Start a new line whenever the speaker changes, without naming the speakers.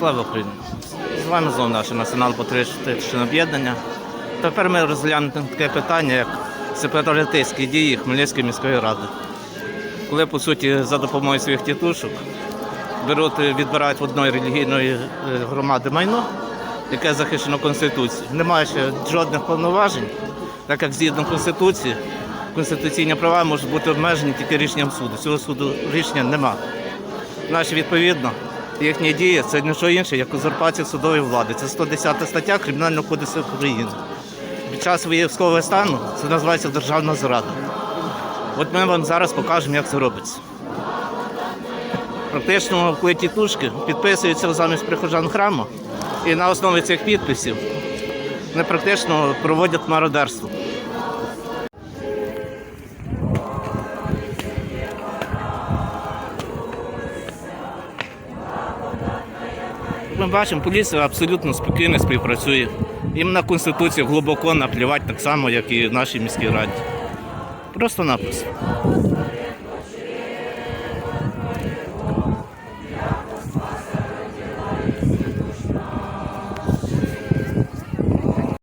Слава Україні! З вами знову наше націонал-патріотичне об'єднання. Тепер ми розглянемо таке питання, як сепаратистські дії Хмельницької міської ради. Коли, по суті, за допомогою своїх тітушок беруть, відбирають в одної релігійної е, громади майно, яке захищено Конституцією, не маючи жодних повноважень, так як згідно Конституції, конституційні права можуть бути обмежені тільки рішенням суду. Цього суду рішення немає. Наші відповідно, їхні дії це не що інше, як узурпація судової влади. Це 110 стаття Кримінального кодексу України. Під час військового стану це називається державна зрада. От ми вам зараз покажемо, як це робиться. Практично, коли тітушки підписуються замість прихожан храму, і на основі цих підписів вони практично проводять мародерство. Ми бачимо, поліція абсолютно спокійно співпрацює. Їм на Конституцію глибоко наплівати так само, як і в нашій міській раді. Просто-напросто.